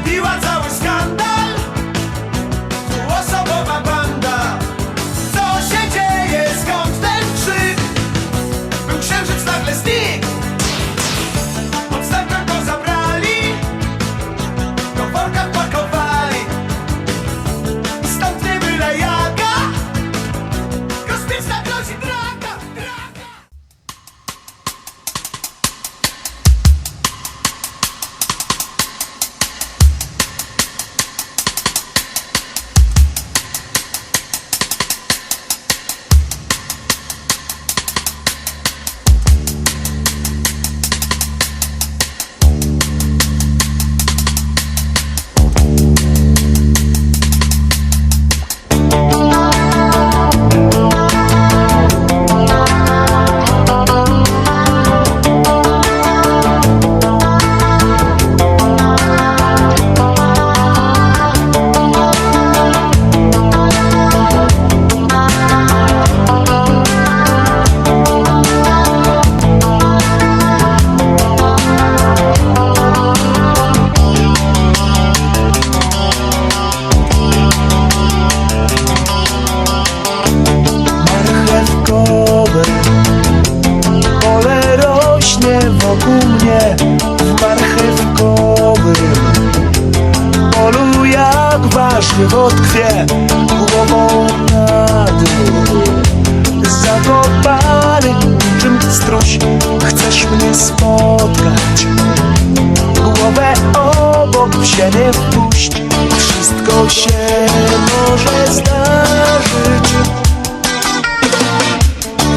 Be what's always w ziemię wpuść. Wszystko się może zdarzyć.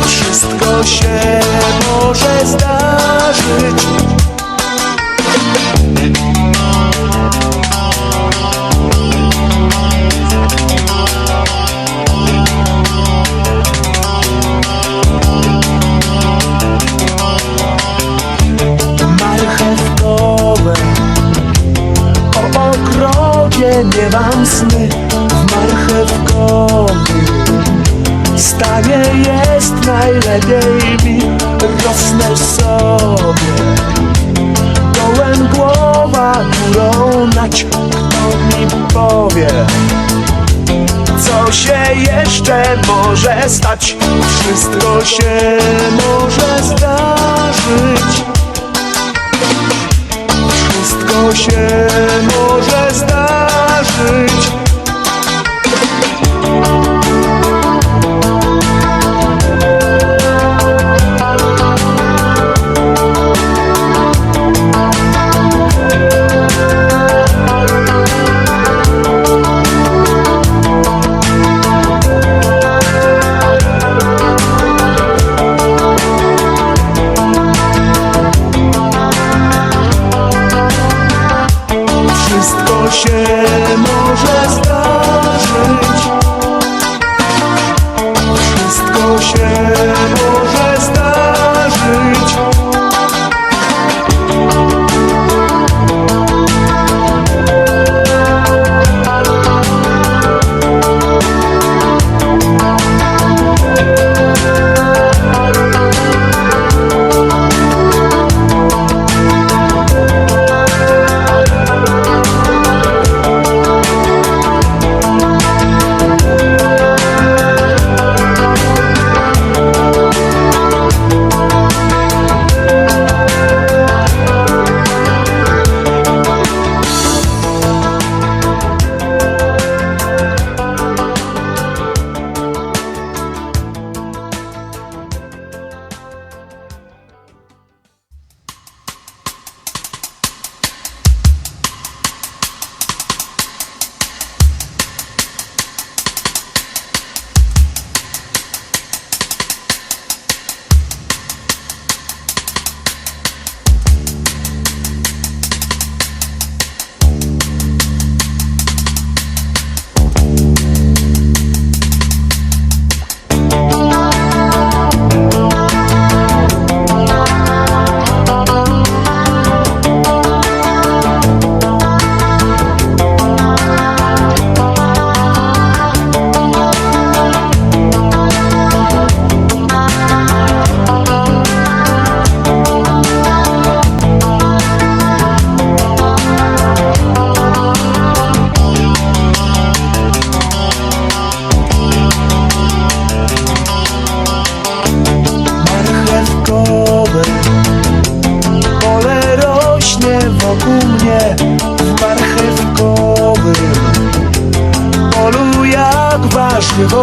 Wszystko się mi Rosnę sobie. Dołem głowa górą nać Kto mi powie? Co się jeszcze może stać? Wszystko się może zdarzyć. Wszystko się może zdarzyć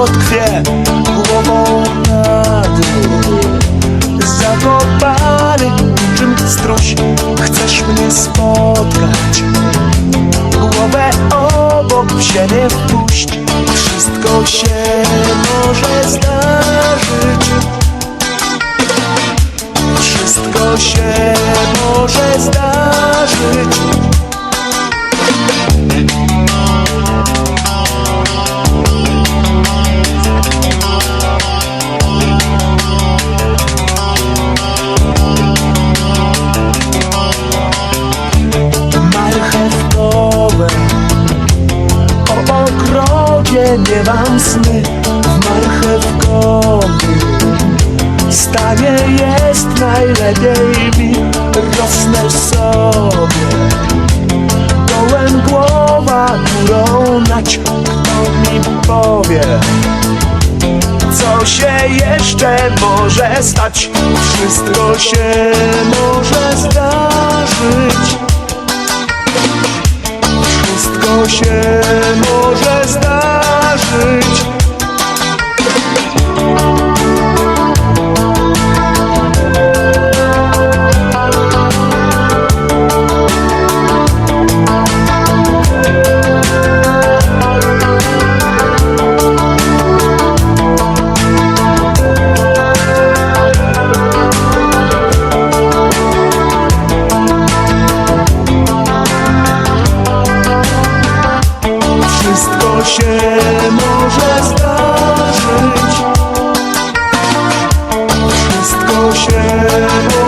krzywo tkwie głową na dół Zakopany niczym struś Chcesz mnie spotkać? Głowę obok w ziemię wpuść. Wszystko się może zdarzyć. Wszystko się najlepiej mi Rosnę sobie Dołem głowa górą nać Kto mi powie co się jeszcze może stać? Wszystko się może zdarzyć wszystko się może zdarzyć. to się może zdarzyć. Wszystko się może